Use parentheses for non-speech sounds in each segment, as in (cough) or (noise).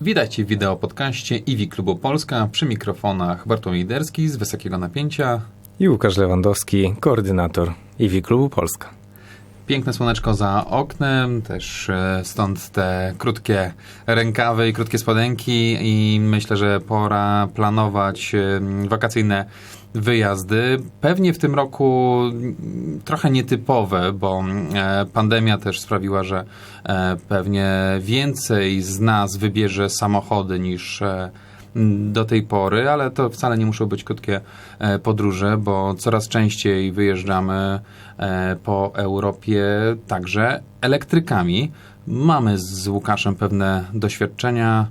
Witajcie w wideo podcaście Iwi Klubu Polska przy mikrofonach Bartłomiej Derski z Wysokiego Napięcia. I Łukasz Lewandowski, koordynator IWI Klubu Polska. Piękne słoneczko za oknem, też e, stąd te krótkie rękawy i krótkie spodenki i myślę, że pora planować wakacyjne wyjazdy. Pewnie w tym roku trochę nietypowe, bo e, pandemia też sprawiła, że e, pewnie więcej z nas wybierze samochody niż e, do tej pory, ale to wcale nie muszą być krótkie podróże, bo coraz częściej wyjeżdżamy po Europie także elektrykami. Mamy z Łukaszem pewne doświadczenia,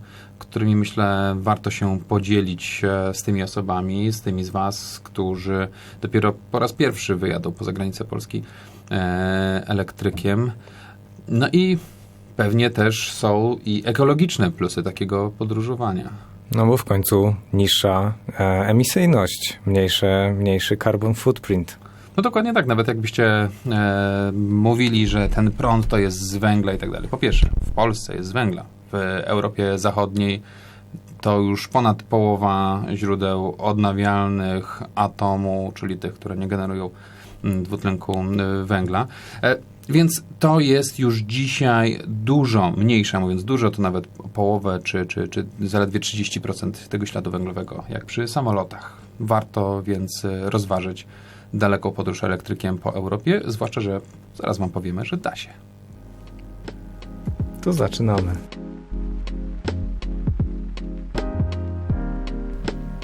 którymi myślę warto się podzielić e, z tymi osobami, z tymi z Was, którzy dopiero po raz pierwszy wyjadą poza granicę Polski e, elektrykiem. No i pewnie też są i ekologiczne plusy takiego podróżowania. No bo w końcu niższa e, emisyjność, mniejszy, mniejszy carbon footprint. No dokładnie tak, nawet jakbyście e, mówili, że ten prąd to jest z węgla i tak dalej. Po pierwsze, w Polsce jest z węgla, w Europie Zachodniej to już ponad połowa źródeł odnawialnych atomu, czyli tych, które nie generują mm, dwutlenku y, węgla. E, Więc to jest już dzisiaj dużo mniejsza, mówiąc dużo, to nawet połowę czy, czy, czy zaledwie 30% tego śladu węglowego, jak przy samolotach. Warto więc y, rozważyć daleką podróż elektrykiem po Europie, zwłaszcza, że zaraz wam powiemy, że da się. To zaczynamy.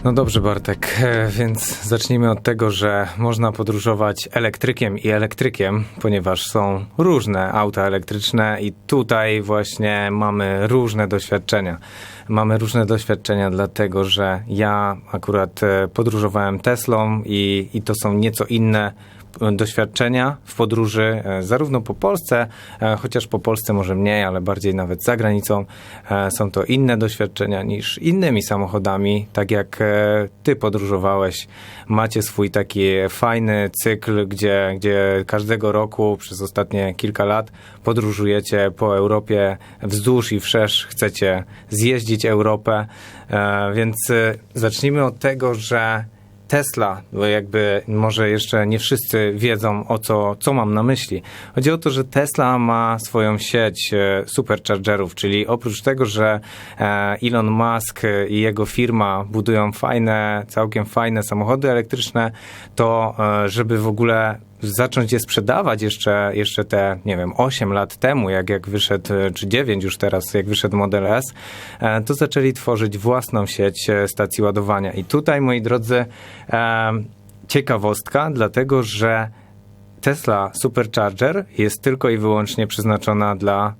No dobrze, Bartek, e, więc zacznijmy od tego, że można podróżować elektrykiem i elektrykiem, ponieważ są różne auta elektryczne i tutaj właśnie mamy różne doświadczenia. Mamy różne doświadczenia, dlatego że ja akurat e, podróżowałem Teslą i, i to są nieco inne doświadczenia w podróży, e, zarówno po Polsce, e, chociaż po Polsce może mniej, ale bardziej nawet za granicą. E, Są to inne doświadczenia niż innymi samochodami, tak jak ty podróżowałeś. Macie swój taki fajny cykl, gdzie, gdzie każdego roku przez ostatnie kilka lat podróżujecie po Europie wzdłuż i wszerz, chcecie zjeździć Europę, więc zacznijmy od tego, że Tesla, bo jakby może jeszcze nie wszyscy wiedzą o co, co mam na myśli. Chodzi o to, że Tesla ma swoją sieć e, superchargerów, czyli oprócz tego, że e, Elon Musk i jego firma budują fajne, całkiem fajne samochody elektryczne, to e, żeby w ogóle zacząć je sprzedawać jeszcze, jeszcze te, nie wiem, 8 lat temu, jak, jak wyszedł, czy 9 już teraz, jak wyszedł Model S, e, to zaczęli tworzyć własną sieć e, stacji ładowania. I tutaj, moi drodzy, e, ciekawostka, dlatego że Tesla Supercharger jest tylko i wyłącznie przeznaczona dla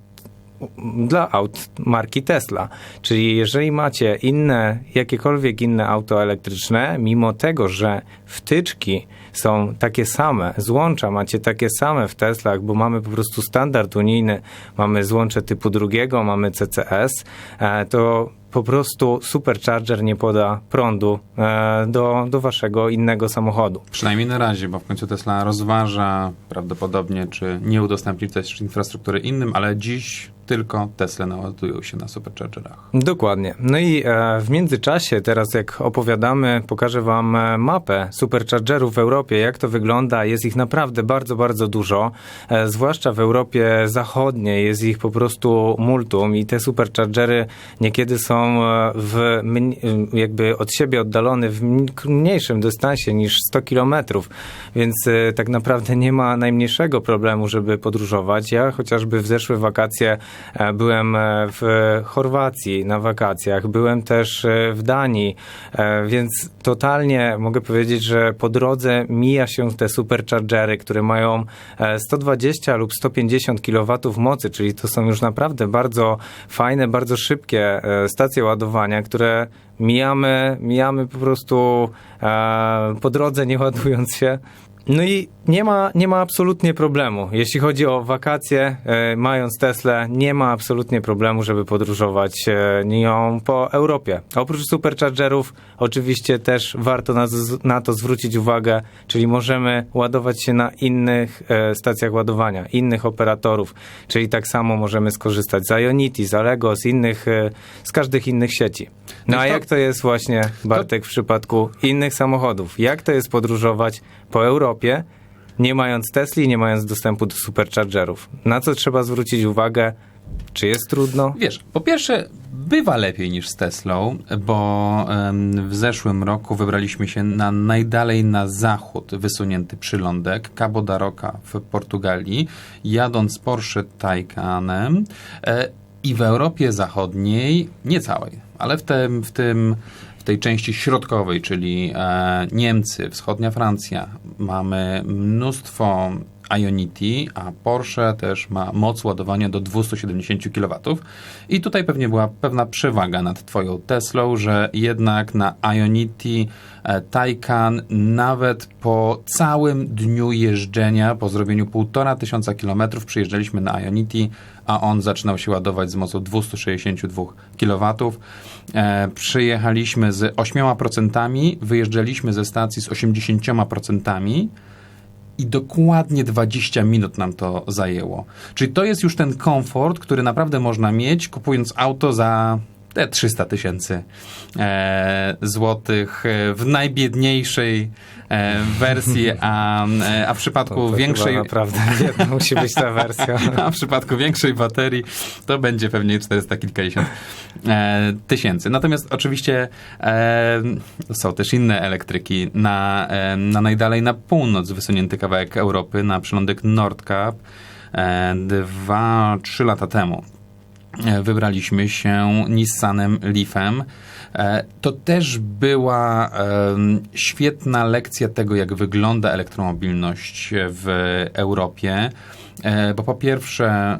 dla aut marki Tesla. Czyli jeżeli macie inne, jakiekolwiek inne auto elektryczne, mimo tego, że wtyczki są takie same, złącza macie takie same w Teslach, bo mamy po prostu standard unijny, mamy złącze typu drugiego, mamy CCS, e, to po prostu supercharger nie poda prądu e, do, do waszego innego samochodu. Przynajmniej na razie, bo w końcu Tesla rozważa prawdopodobnie, czy nie udostępnić też infrastruktury innym, ale dziś tylko Tesla naładują się na superchargerach. Dokładnie. No i e, w międzyczasie, teraz jak opowiadamy, pokażę Wam e, mapę superchargerów w Europie, jak to wygląda. Jest ich naprawdę bardzo, bardzo dużo, e, zwłaszcza w Europie Zachodniej jest ich po prostu multum i te superchargery niekiedy są w, jakby od siebie oddalone w mn- mniejszym dystansie niż 100 kilometrów, więc tak naprawdę nie ma najmniejszego problemu, żeby podróżować. Ja chociażby w zeszłe wakacje Byłem e, w Chorwacji na wakacjach, byłem też e, w Danii, e, więc totalnie mogę powiedzieć, że po drodze mija się te superchargery, które mają e, 120 lub 150 kW mocy, czyli to są już naprawdę bardzo fajne, bardzo szybkie e, stacje ładowania, które mijamy, mijamy po prostu e, po drodze, nie ładując się. No i nie ma, nie ma absolutnie problemu. Jeśli chodzi o wakacje, e, mając Teslę, nie ma absolutnie problemu, żeby podróżować e, nią po Europie. Oprócz superchargerów, oczywiście też warto na, na to zwrócić uwagę, czyli możemy ładować się na innych e, stacjach ładowania, innych operatorów, czyli tak samo możemy skorzystać z Ionity, z Allego, z innych, z każdych innych sieci. No a jak to jest właśnie, Bartek, w przypadku innych samochodów? Jak to jest podróżować po Europie, nie mając Tesli, nie mając dostępu do superchargerów? Na co trzeba zwrócić uwagę? Czy jest trudno? Wiesz, po pierwsze, bywa lepiej niż z Teslą, bo w zeszłym roku wybraliśmy się na najdalej na zachód wysunięty przylądek Cabo da Roca w Portugalii, jadąc Porsche Taycanem e, i w Europie Zachodniej, nie całej, ale w tym, w tym tej części środkowej, czyli e, Niemcy, wschodnia Francja, mamy mnóstwo Ionity, a Porsche też ma moc ładowania do 270 kW. I tutaj pewnie była pewna przewaga nad Twoją Teslą, że jednak na Ionity e, Taycan nawet po całym dniu jeżdżenia, po zrobieniu 1,5 tysiąca kilometrów, przyjeżdżaliśmy na Ionity, a on zaczynał się ładować z mocą 262 kW. E, przyjechaliśmy z 8%, wyjeżdżaliśmy ze stacji z 80% i dokładnie 20 minut nam to zajęło. Czyli to jest już ten komfort, który naprawdę można mieć, kupując auto za te 300 tysięcy e, złotych e, w najbiedniejszej e, wersji, (laughs) a, e, a w przypadku To, to większej... naprawdę (laughs) jedna musi być ta wersja. (laughs) A w przypadku większej baterii to będzie pewnie 400 kilkadziesiąt e, tysięcy. Natomiast oczywiście e, są też inne elektryki. Na, e, na najdalej na północ wysunięty kawałek Europy, na przylądek Nordkap, dwa, trzy lata temu wybraliśmy się Nissanem Leafem. E, To też była świetna lekcja tego, jak wygląda elektromobilność w Europie. E, Bo po pierwsze, e,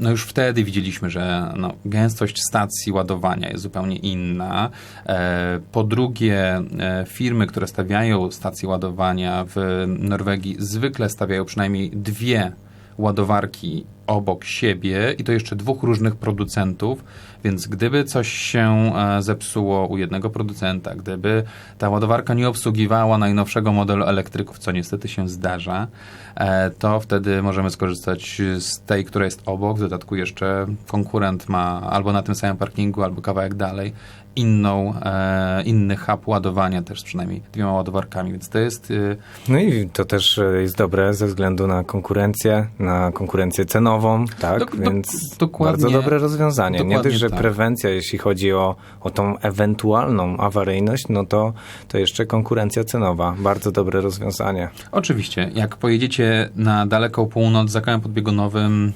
no już wtedy widzieliśmy, że no, gęstość stacji ładowania jest zupełnie inna. E, Po drugie, e, firmy, które stawiają stacje ładowania w Norwegii, zwykle stawiają przynajmniej dwie ładowarki obok siebie i to jeszcze dwóch różnych producentów, więc gdyby coś się e, zepsuło u jednego producenta, gdyby ta ładowarka nie obsługiwała najnowszego modelu elektryków, co niestety się zdarza, e, to wtedy możemy skorzystać z tej, która jest obok. W dodatku jeszcze konkurent ma albo na tym samym parkingu, albo kawałek dalej inną, e, inny hub ładowania też przynajmniej dwiema ładowarkami, więc to jest e, No i to też e, jest dobre ze względu na konkurencję, na konkurencję cenową, tak? Dok- dok- Więc bardzo dobre rozwiązanie. Nie dość, że tak. prewencja, jeśli chodzi o, o tą ewentualną awaryjność, no to, to jeszcze konkurencja cenowa. Bardzo dobre rozwiązanie. Oczywiście, jak pojedziecie na daleką północ za kołem podbiegunowym,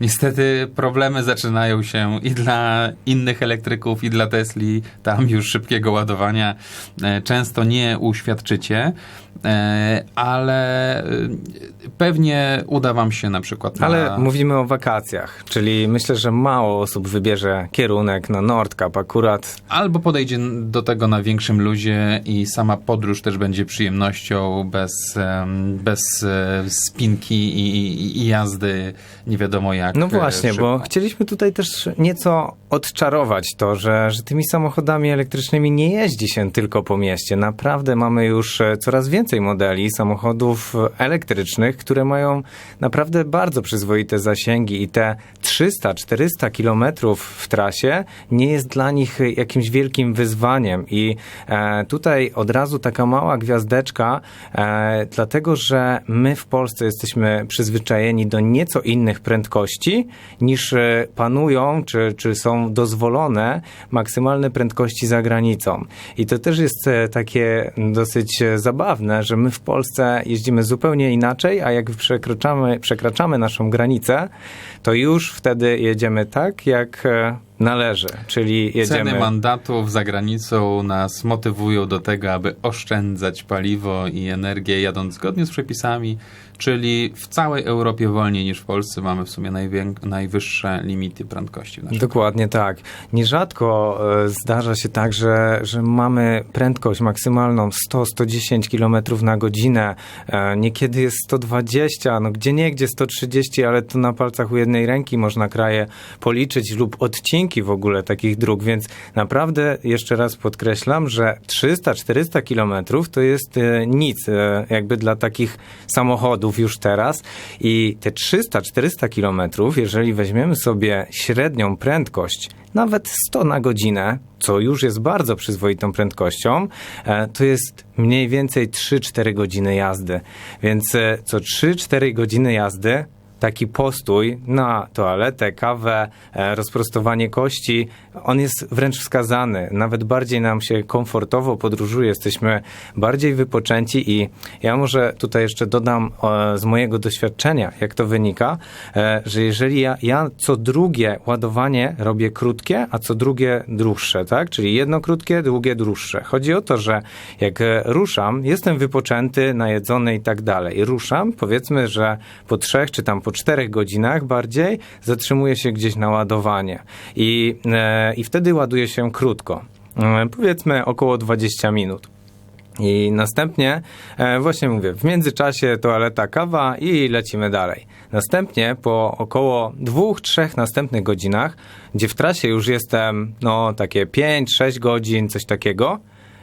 niestety problemy zaczynają się i dla innych elektryków, i dla Tesli. Tam już szybkiego ładowania e, często nie uświadczycie, e, ale e, pewnie uda wam się na przykład na... Ale mówimy o wakacjach, czyli myślę, że mało osób wybierze kierunek na Nordkap akurat. Albo podejdzie do tego na większym luzie i sama podróż też będzie przyjemnością bez, bez spinki i, i jazdy nie wiadomo jak. No e, właśnie, szybko. bo chcieliśmy tutaj też nieco odczarować to, że, że tymi samochodami elektrycznymi nie jeździ się tylko po mieście. Naprawdę mamy już e, coraz więcej modeli samochodów elektrycznych, które mają naprawdę bardzo przyzwoite zasięgi i te 300-400 kilometrów w trasie nie jest dla nich jakimś wielkim wyzwaniem. I e, tutaj od razu taka mała gwiazdeczka, dlatego że my w Polsce jesteśmy przyzwyczajeni do nieco innych prędkości niż e, panują, czy, czy są dozwolone maksymalne prędkości za granicą. I to też jest e, takie dosyć e, zabawne, że my w Polsce jeździmy zupełnie inaczej, a jak przekraczamy, przekraczamy naszą granicę, to już wtedy jedziemy tak, jak należy, czyli jedziemy... Ceny mandatów za granicą nas motywują do tego, aby oszczędzać paliwo i energię jadąc zgodnie z przepisami, czyli w całej Europie wolniej niż w Polsce mamy w sumie najwyższe limity prędkości. Dokładnie tak. Nierzadko e, zdarza się tak, że, że mamy prędkość maksymalną 100-110 km na godzinę. E, Niekiedy jest 120, no gdzie nie, gdzie 130, ale to na palcach u jednej ręki można kraje policzyć lub odcinki w ogóle takich dróg, więc naprawdę jeszcze raz podkreślam, że 300-400 km to jest e, nic e, jakby dla takich samochodów już teraz i te 300-400 km, jeżeli weźmiemy sobie średnią prędkość, nawet 100 na godzinę, co już jest bardzo przyzwoitą prędkością, e, to jest mniej więcej 3-4 godziny jazdy. Więc co 3-4 godziny jazdy taki postój na toaletę, kawę, e, rozprostowanie kości, on jest wręcz wskazany. Nawet bardziej nam się komfortowo podróżuje, jesteśmy bardziej wypoczęci i ja może tutaj jeszcze dodam e, z mojego doświadczenia, jak to wynika, e, że jeżeli ja, ja co drugie ładowanie robię krótkie, a co drugie dłuższe, tak? Czyli jedno krótkie, drugie dłuższe. Chodzi o to, że jak ruszam, jestem wypoczęty, najedzony i tak dalej. Ruszam, powiedzmy, że po trzech czy tam po czterech godzinach bardziej zatrzymuję się gdzieś na ładowanie. I, e, i wtedy ładuję się krótko. E, powiedzmy około 20 minut. I następnie, e, właśnie mówię, w międzyczasie toaleta, kawa i lecimy dalej. Następnie po około dwóch, trzech następnych godzinach, gdzie w trasie już jestem, no takie 5-6 godzin, coś takiego,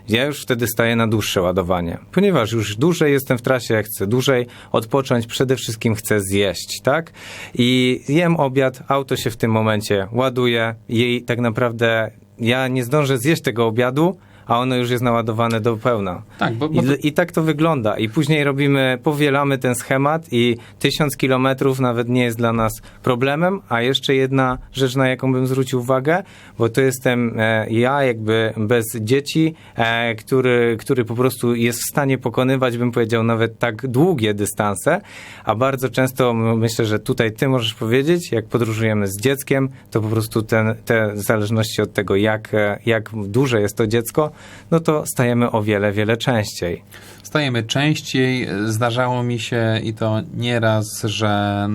ja już wtedy staję na dłuższe ładowanie, ponieważ już dłużej jestem w trasie, chcę dłużej odpocząć, przede wszystkim chcę zjeść, tak? I jem obiad, auto się w tym momencie ładuje i tak naprawdę ja nie zdążę zjeść tego obiadu, a ono już jest naładowane do pełna. Tak, bo- bo I, I tak to wygląda. I później robimy, powielamy ten schemat i tysiąc kilometrów nawet nie jest dla nas problemem. A jeszcze jedna rzecz, na jaką bym zwrócił uwagę, bo to jestem e, ja jakby bez dzieci, e, który, który po prostu jest w stanie pokonywać, bym powiedział, nawet tak długie dystanse, a bardzo często myślę, że tutaj ty możesz powiedzieć, jak podróżujemy z dzieckiem, to po prostu ten, te w zależności od tego, jak, e, jak duże jest to dziecko, no to stajemy o wiele, wiele częściej. Stajemy częściej. Zdarzało mi się i to nieraz, że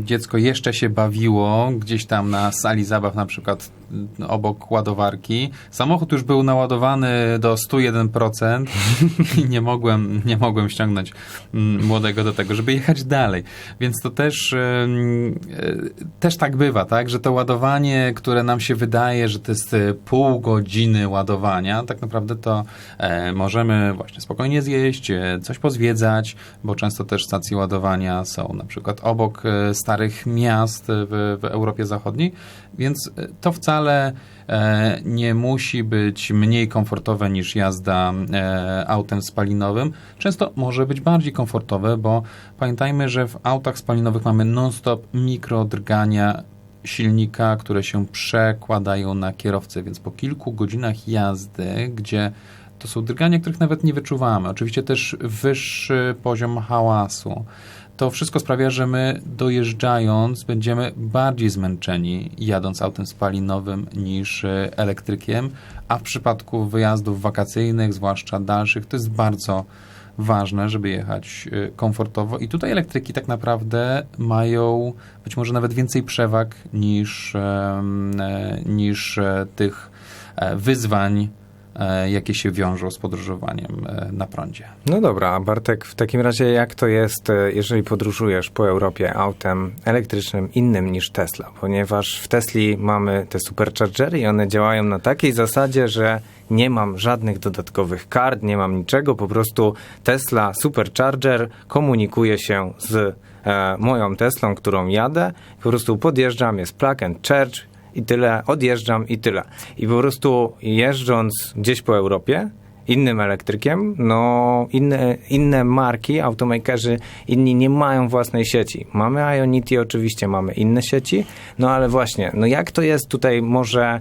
y, dziecko jeszcze się bawiło gdzieś tam na sali zabaw, na przykład obok ładowarki. Samochód już był naładowany do 101% i nie mogłem, nie mogłem ściągnąć mm, młodego do tego, żeby jechać dalej. Więc to też, y, też tak bywa, tak, że to ładowanie, które nam się wydaje, że to jest y, pół godziny ładowania, tak naprawdę to e, możemy właśnie spokojnie zjeść, e, coś pozwiedzać, bo często też stacje ładowania są na przykład obok e, starych miast w, w Europie Zachodniej, więc e, to wcale e, nie musi być mniej komfortowe niż jazda e, autem spalinowym. Często może być bardziej komfortowe, bo pamiętajmy, że w autach spalinowych mamy non-stop mikrodrgania silnika, które się przekładają na kierowcę, więc po kilku godzinach jazdy, gdzie to są drgania, których nawet nie wyczuwamy, oczywiście też wyższy poziom hałasu, to wszystko sprawia, że my dojeżdżając będziemy bardziej zmęczeni jadąc autem spalinowym niż e, elektrykiem, a w przypadku wyjazdów wakacyjnych, zwłaszcza dalszych, to jest bardzo ważne, żeby jechać y, komfortowo. I tutaj elektryki tak naprawdę mają być może nawet więcej przewag niż, e, niż e, tych e, wyzwań, e, jakie się wiążą z podróżowaniem e, na prądzie. No dobra, Bartek, w takim razie jak to jest, e, jeżeli podróżujesz po Europie autem elektrycznym innym niż Tesla? Ponieważ w Tesli mamy te superchargery i one działają na takiej zasadzie, że nie mam żadnych dodatkowych kart, nie mam niczego, po prostu Tesla Supercharger komunikuje się z e, moją Teslą, którą jadę, po prostu podjeżdżam, jest plug and charge i tyle, odjeżdżam i tyle. I po prostu jeżdżąc gdzieś po Europie, innym elektrykiem, no inne, inne marki, automakerzy inni nie mają własnej sieci. Mamy Ionity oczywiście, mamy inne sieci, no ale właśnie, no jak to jest tutaj może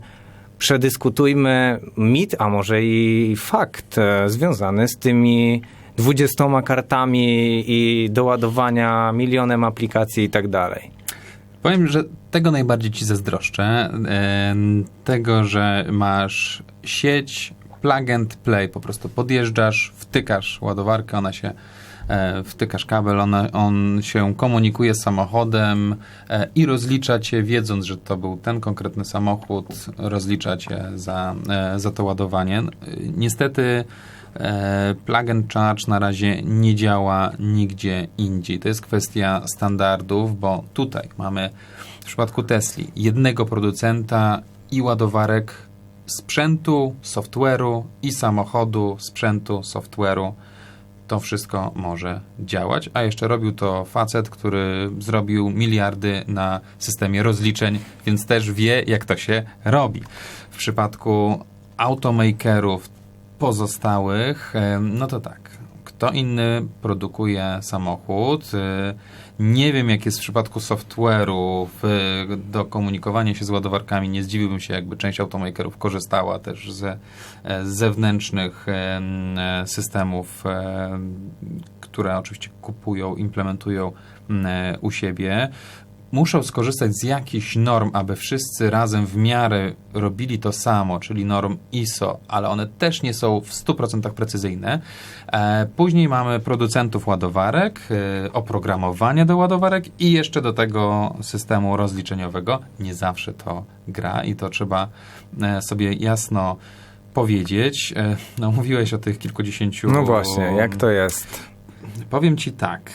przedyskutujmy mit, a może i fakt e, związany z tymi 20 kartami i doładowania milionem aplikacji i tak dalej. Powiem, że tego najbardziej ci zazdroszczę. em, Tego, że masz sieć plug and play. Po prostu podjeżdżasz, wtykasz ładowarkę, ona się e, wtykasz kabel, ona, on się komunikuje z samochodem e, i rozlicza cię, wiedząc, że to był ten konkretny samochód, rozlicza cię za, e, za to ładowanie. E, Niestety e, plug and charge na razie nie działa nigdzie indziej. To jest kwestia standardów, bo tutaj mamy w przypadku Tesli jednego producenta i ładowarek sprzętu, software'u i samochodu, sprzętu, software'u. To wszystko może działać, a jeszcze robił to facet, który zrobił miliardy na systemie rozliczeń, więc też wie, jak to się robi. W przypadku automakerów pozostałych, em, no to tak. Kto inny produkuje samochód? y, Nie wiem, jak jest w przypadku software'u do komunikowania się z ładowarkami. Nie zdziwiłbym się, jakby część automakerów korzystała też ze e, z zewnętrznych em, e, systemów, em, które oczywiście kupują, implementują e, u siebie. Muszą skorzystać z jakichś norm, aby wszyscy razem w miarę robili to samo, czyli norm ISO, ale one też nie są w 100% precyzyjne. E, Później mamy producentów ładowarek, e, oprogramowanie do ładowarek i jeszcze do tego systemu rozliczeniowego. Nie zawsze to gra i to trzeba e, sobie jasno powiedzieć. No, mówiłeś o tych kilkudziesięciu. No właśnie, jak to jest? Powiem ci tak.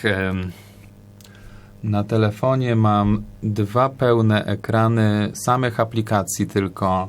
Na telefonie mam dwa pełne ekrany samych aplikacji tylko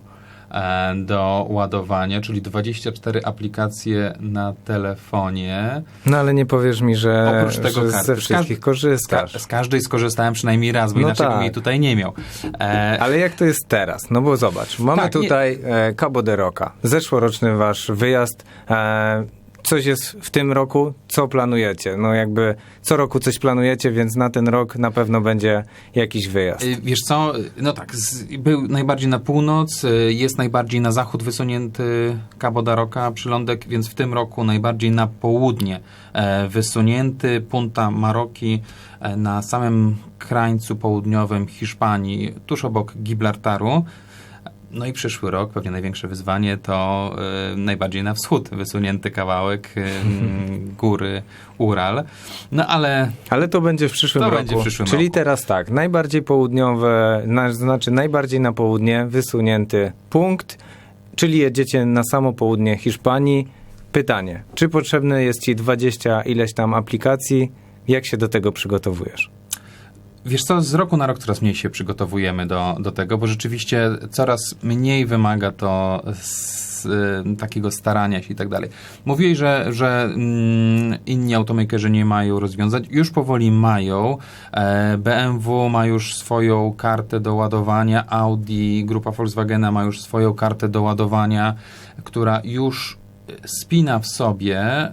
e, do ładowania, czyli 24 aplikacje na telefonie. No ale nie powiesz mi, że, Oprócz tego że ze Z wszystkich Ka- korzystasz. z każdej skorzystałem przynajmniej raz, bo No inaczej bym tak. jej tutaj nie miał. E, Ale jak to jest teraz? No bo zobacz, mamy Tak, nie- tutaj e, Cabo de Roca, zeszłoroczny wasz wyjazd. E, coś jest w tym roku, co planujecie? No jakby co roku coś planujecie, więc na ten rok na pewno będzie jakiś wyjazd. Y, Wiesz co, no tak, był najbardziej na północ, y, jest najbardziej na zachód wysunięty Cabo da Roca przylądek, więc w tym roku najbardziej na południe e, wysunięty Punta Maroki e, na samym krańcu południowym Hiszpanii, tuż obok Gibraltaru. No i przyszły rok, pewnie największe wyzwanie to y, najbardziej na wschód wysunięty kawałek y, (laughs) góry Ural. No ale Ale to będzie w przyszłym To roku. będzie w przyszłym Czyli roku. teraz tak, najbardziej południowe, na, znaczy najbardziej na południe wysunięty punkt, czyli jedziecie na samo południe Hiszpanii. Pytanie, czy potrzebne jest ci 20 ileś tam aplikacji? Jak się do tego przygotowujesz? Wiesz co, z roku na rok coraz mniej się przygotowujemy do, do tego, bo rzeczywiście coraz mniej wymaga to z, y, takiego starania się i tak dalej. Mówiłeś, że, że mm, inni automakerzy nie mają rozwiązań. Już powoli mają. E, BMW ma już swoją kartę do ładowania, Audi, grupa Volkswagena ma już swoją kartę do ładowania, która już spina w sobie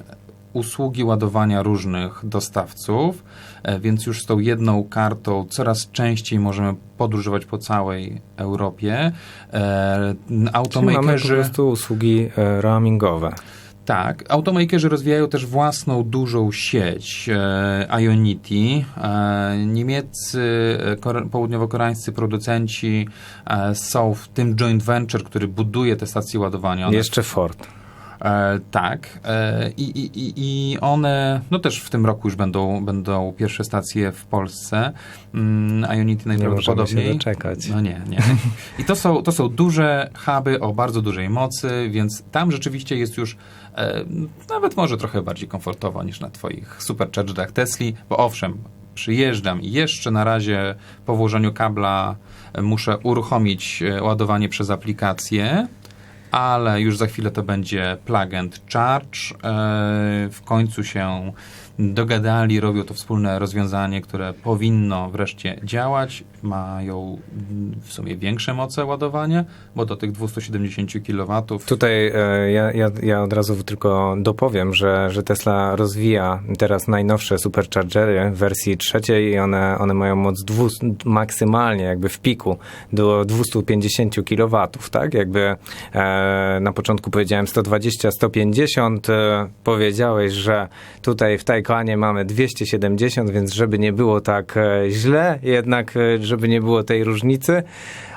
usługi ładowania różnych dostawców, e, więc już z tą jedną kartą coraz częściej możemy podróżować po całej Europie. E, Czyli mamy po Automakerzy, prostu usługi e, roamingowe. tak, automakerzy rozwijają też własną dużą sieć e, Ionity. E, niemieccy, e, kore, południowo-koreańscy producenci e, są w tym joint venture, który buduje te stacje ładowania. One Jeszcze Ford. E, tak. E, i, i, one, no też w tym roku już będą, będą pierwsze stacje w Polsce. Mm, Ionity Nie możemy się najprawdopodobniej. doczekać. No nie, nie. I to są, to są duże huby o bardzo dużej mocy, więc tam rzeczywiście jest już e, nawet może trochę bardziej komfortowo niż na twoich superchargerach Tesli, bo owszem, przyjeżdżam i jeszcze na razie po włożeniu kabla e, muszę uruchomić e, ładowanie przez aplikację, ale już za chwilę to będzie plug and charge. E, W końcu się dogadali, robią to wspólne rozwiązanie, które powinno wreszcie działać. Mają w sumie większe moce ładowania, bo do tych 270 kW. Tutaj e, ja, ja, ja od razu tylko dopowiem, że, że Tesla rozwija teraz najnowsze superchargery w wersji trzeciej i one, one mają moc dwu, maksymalnie jakby w piku do 250 kW, tak? Jakby e, na początku powiedziałem 120, 150, e, powiedziałeś, że tutaj w Type Mamy 270, więc żeby nie było tak e, źle, jednak e, żeby nie było tej różnicy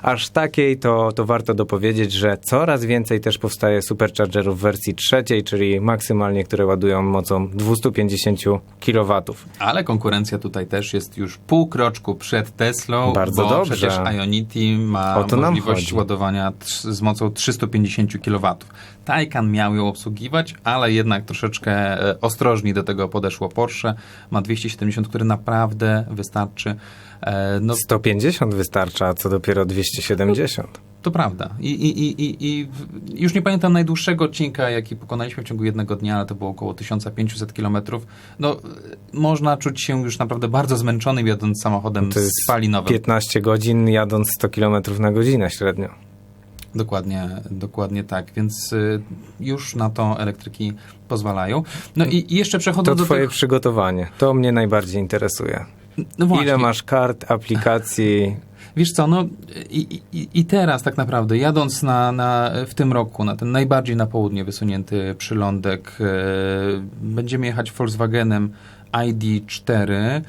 aż takiej, to, to warto dopowiedzieć, że coraz więcej też powstaje superchargerów w wersji trzeciej, czyli maksymalnie, które ładują mocą 250 kW. Ale konkurencja tutaj też jest już pół kroczku przed Teslą, Bardzo bo dobrze. przecież Ionity ma możliwość ładowania z mocą 350 kW. Taycan miał ją obsługiwać, ale jednak troszeczkę e, ostrożniej do tego podeszło Porsche. Ma 270, który naprawdę wystarczy. E, No, 150 wystarcza, a co dopiero 270. to prawda. I, i, i, i, już nie pamiętam najdłuższego odcinka, jaki pokonaliśmy w ciągu jednego dnia, ale to było około 1500 km. No, e, można czuć się już naprawdę bardzo zmęczonym jadąc samochodem To spalinowym. 15 godzin jadąc 100 km na godzinę średnio. Dokładnie, dokładnie tak, więc y, już na to elektryki pozwalają. No i jeszcze To przechodząc do twoje tego... przygotowanie. To mnie najbardziej interesuje. No właśnie, Ile masz kart, aplikacji? (laughs) wiesz co, no i, i, i teraz tak naprawdę, jadąc na, na, w tym roku na ten najbardziej na południe wysunięty przylądek, e, będziemy jechać Volkswagenem ID4, e,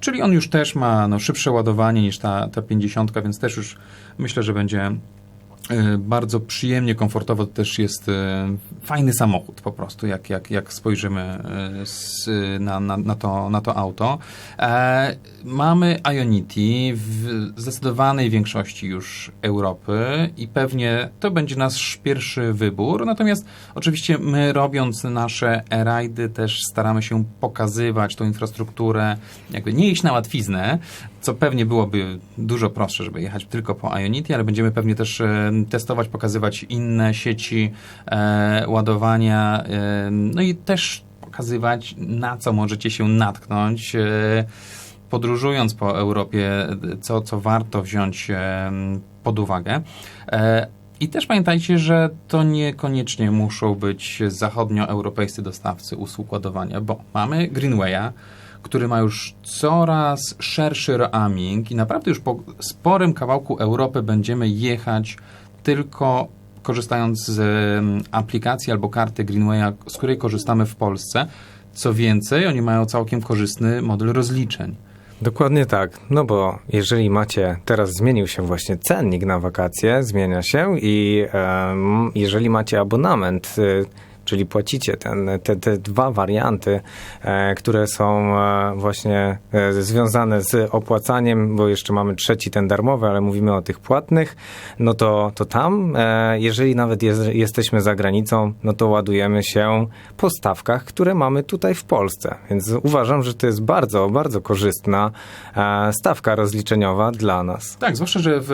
czyli on już też ma no, szybsze ładowanie niż ta, ta 50, więc też już myślę, że będzie bardzo przyjemnie, komfortowo. To też jest e, fajny samochód po prostu, jak, jak, jak spojrzymy e, z, na, na, na, to, na to auto. E, mamy Ionity w zdecydowanej większości już Europy i pewnie to będzie nasz pierwszy wybór. Natomiast oczywiście my robiąc nasze e-rajdy też staramy się pokazywać tą infrastrukturę, jakby nie iść na łatwiznę, co pewnie byłoby dużo prostsze, żeby jechać tylko po Ionity, ale będziemy pewnie też e, testować, pokazywać inne sieci e, ładowania, e, no i też pokazywać, na co możecie się natknąć. E, podróżując po Europie, co, co warto wziąć pod uwagę. I też pamiętajcie, że to niekoniecznie muszą być zachodnioeuropejscy dostawcy usług ładowania, bo mamy Greenwaya, który ma już coraz szerszy roaming i naprawdę już po sporym kawałku Europy będziemy jechać tylko korzystając z aplikacji albo karty Greenwaya, z której korzystamy w Polsce. Co więcej, oni mają całkiem korzystny model rozliczeń. Dokładnie tak, no bo jeżeli macie, teraz zmienił się właśnie cennik na wakacje, zmienia się i em, jeżeli macie abonament, y, czyli płacicie ten, te, te dwa warianty, e, które są e, właśnie e, związane z opłacaniem, bo jeszcze mamy trzeci ten darmowy, ale mówimy o tych płatnych, no to, to tam, jeżeli nawet jest, jesteśmy za granicą, no to ładujemy się po stawkach, które mamy tutaj w Polsce. Więc uważam, że to jest bardzo, bardzo korzystna stawka rozliczeniowa dla nas. Tak, zwłaszcza, że w,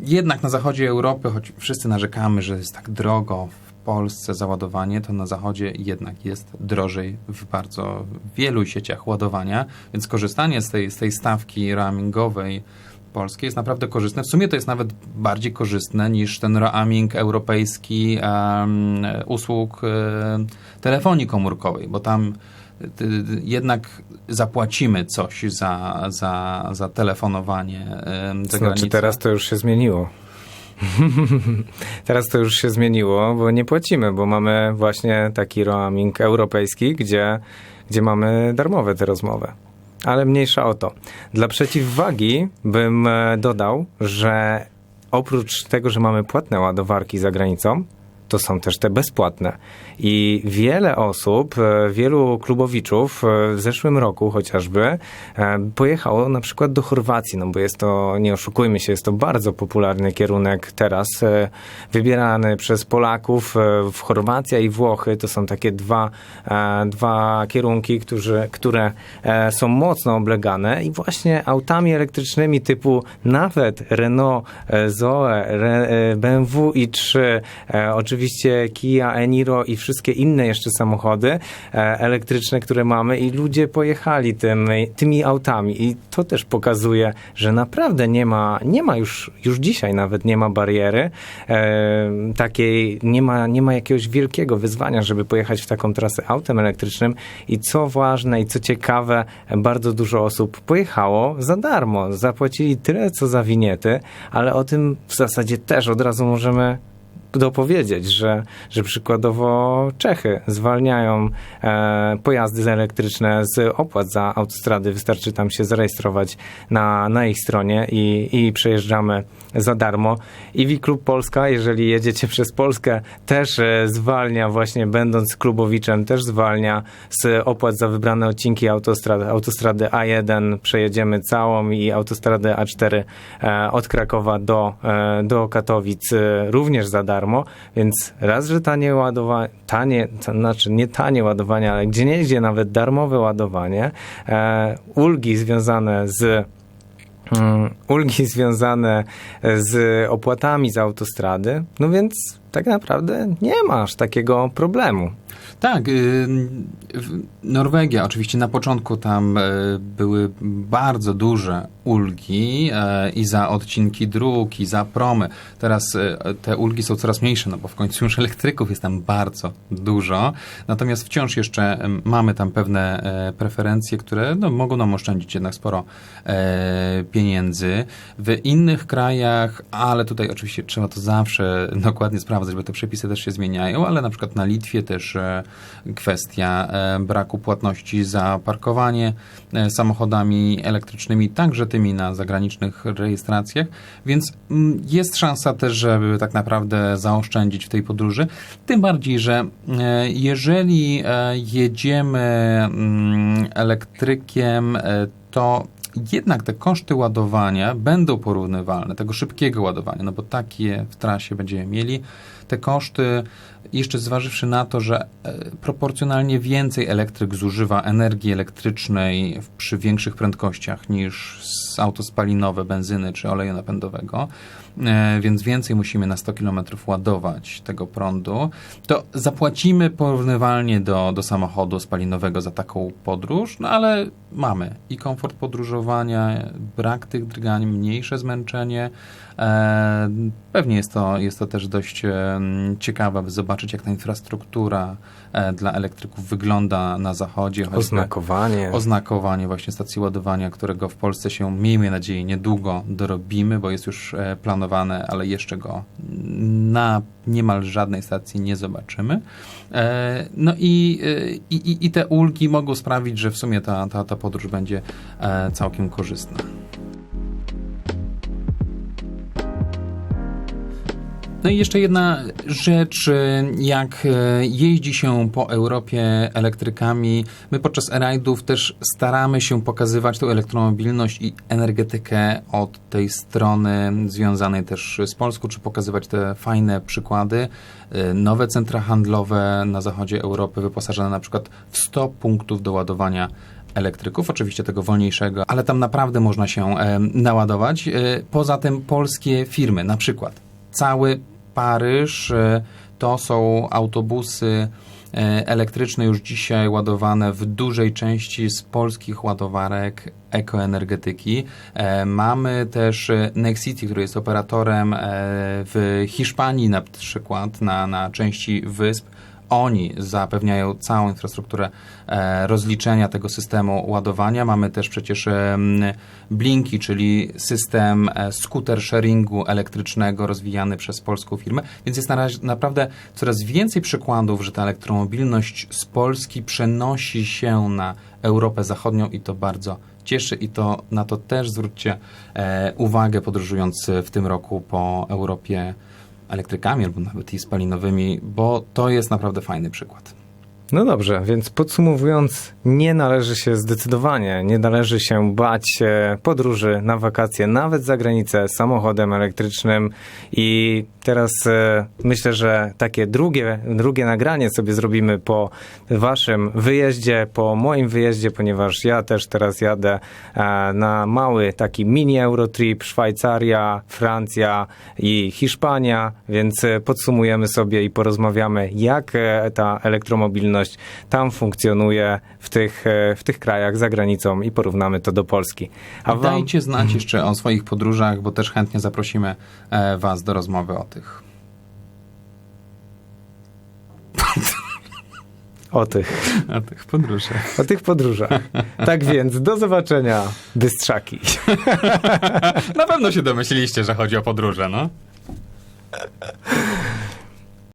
jednak na zachodzie Europy, choć wszyscy narzekamy, że jest tak drogo w Polsce załadowanie, to na zachodzie jednak jest drożej w bardzo wielu sieciach ładowania, więc korzystanie z tej, z tej stawki roamingowej polskiej jest naprawdę korzystne. W sumie to jest nawet bardziej korzystne niż ten roaming europejski em, usług e, telefonii komórkowej, bo tam ty- jednak zapłacimy coś za, za, za telefonowanie za Znaczy granicą. teraz to już się zmieniło. (laughs) teraz to już się zmieniło, bo nie płacimy, bo mamy właśnie taki roaming europejski, gdzie, gdzie mamy darmowe te rozmowy. Ale mniejsza o to. Dla przeciwwagi bym e, dodał, że oprócz tego, że mamy płatne ładowarki za granicą, to są też te bezpłatne. I wiele osób, e, wielu klubowiczów e, w zeszłym roku chociażby e, pojechało na przykład do Chorwacji, no bo jest to, nie oszukujmy się, jest to bardzo popularny kierunek teraz, wybierany przez Polaków w Chorwacja i Włochy. To są takie dwa, dwa kierunki, którzy, które są mocno oblegane i właśnie autami elektrycznymi typu nawet Renault Zoe, BMW i3, e, oczywiście Kia Eniro i wszystkie inne jeszcze samochody e, elektryczne, które mamy i ludzie pojechali tym, tymi autami. I to też pokazuje, że naprawdę nie ma, nie ma już, już dzisiaj nawet nie ma bariery e, takiej, nie ma, nie ma jakiegoś wielkiego wyzwania, żeby pojechać w taką trasę autem elektrycznym. I co ważne i co ciekawe, bardzo dużo osób pojechało za darmo, zapłacili tyle co za winiety, ale o tym w zasadzie też od razu możemy dopowiedzieć, że, że przykładowo Czechy zwalniają e, pojazdy elektryczne z opłat za autostrady. Wystarczy tam się zarejestrować na, na ich stronie i, i przejeżdżamy za darmo. I Wi-Klub Polska, jeżeli jedziecie przez Polskę, też e, zwalnia właśnie, będąc klubowiczem, też zwalnia z opłat za wybrane odcinki autostrady, autostrady A1 przejedziemy całą i autostradę A4 e, od Krakowa do, e, do Katowic również za darmo, więc raz, że tanie ładowanie, tanie, to znaczy nie tanie ładowanie, ale gdzie nie nawet darmowe ładowanie, ulgi związane z ulgi (laughs) związane z opłatami za autostrady, no więc tak naprawdę nie masz takiego problemu. Tak, y, Norwegia, oczywiście na początku tam e, były bardzo duże ulgi e, i za odcinki dróg, i za promy. Teraz e, te ulgi są coraz mniejsze, no bo w końcu już elektryków jest tam bardzo dużo. Natomiast wciąż jeszcze mamy tam pewne preferencje, które no, mogą nam oszczędzić jednak sporo pieniędzy. W innych krajach, ale tutaj oczywiście trzeba to zawsze dokładnie sprawdzać, bo te przepisy też się zmieniają, ale na przykład na Litwie też kwestia e, braku płatności za parkowanie e, samochodami elektrycznymi, także tymi na zagranicznych rejestracjach, więc mm, jest szansa też, żeby tak naprawdę zaoszczędzić w tej podróży. Tym bardziej, że e, jeżeli jedziemy mm, elektrykiem, to jednak te koszty ładowania będą porównywalne, tego szybkiego ładowania, no bo takie w trasie będziemy mieli. Te koszty, jeszcze zważywszy na to, że e, proporcjonalnie więcej elektryk zużywa energii elektrycznej przy większych prędkościach niż auto spalinowe, benzyny czy oleju napędowego, e, więc więcej musimy na 100 km ładować tego prądu, to zapłacimy porównywalnie do, do samochodu spalinowego za taką podróż, no ale mamy i komfort podróżowania, brak tych drgań, mniejsze zmęczenie. E, pewnie jest to, jest to też dość e, ciekawe, aby zobaczyć, jak ta infrastruktura e, dla elektryków wygląda na zachodzie. Oznakowanie. oznakowanie właśnie stacji ładowania, którego w Polsce się, miejmy nadzieję, niedługo dorobimy, bo jest już planowane, ale jeszcze go na niemal żadnej stacji nie zobaczymy. No i, i, i- te ulgi mogą sprawić, że w sumie ta, ta, ta podróż będzie całkiem korzystna. No i jeszcze jedna rzecz, e, jak e, jeździ się po Europie elektrykami, my podczas rajdów też staramy się pokazywać tą elektromobilność i energetykę od tej strony związanej też z Polską, czy pokazywać te fajne przykłady. E, Nowe centra handlowe na zachodzie Europy wyposażone na przykład w 100 punktów do ładowania elektryków, oczywiście tego wolniejszego, ale tam naprawdę można się naładować. Poza tym polskie firmy, na przykład cały Paryż e, to są autobusy e, elektryczne już dzisiaj ładowane w dużej części z polskich ładowarek ekoenergetyki. E, Mamy też Nexity, który jest operatorem w Hiszpanii na przykład, na, na części wysp. Oni zapewniają całą infrastrukturę e, rozliczenia tego systemu ładowania. Mamy też przecież Blinki, czyli system e, scooter sharingu elektrycznego rozwijany przez polską firmę. Więc jest naprawdę coraz więcej przykładów, że ta elektromobilność z Polski przenosi się na Europę Zachodnią i to bardzo cieszy i to na to też zwróćcie e, uwagę podróżując w tym roku po Europie elektrykami albo nawet i spalinowymi, bo to jest naprawdę fajny przykład. No dobrze, więc podsumowując, nie należy się zdecydowanie, nie należy się bać podróży na wakacje, nawet za granicę samochodem elektrycznym. I teraz e, myślę, że takie drugie, drugie nagranie sobie zrobimy po waszym wyjeździe, po moim wyjeździe, ponieważ ja też teraz jadę e, na mały taki mini Eurotrip, Szwajcaria, Francja i Hiszpania, więc e, podsumujemy sobie i porozmawiamy, jak ta elektromobilność tam funkcjonuje w tych, e, w tych krajach za granicą i porównamy to do Polski. A Dajcie znać jeszcze o swoich podróżach, bo też chętnie zaprosimy e, Was do rozmowy o tych. o tych, O tych podróżach. o tych podróżach. Tak więc, do zobaczenia, Bystrzaki. (laughs) Na pewno się domyśliliście, że chodzi o podróże, no.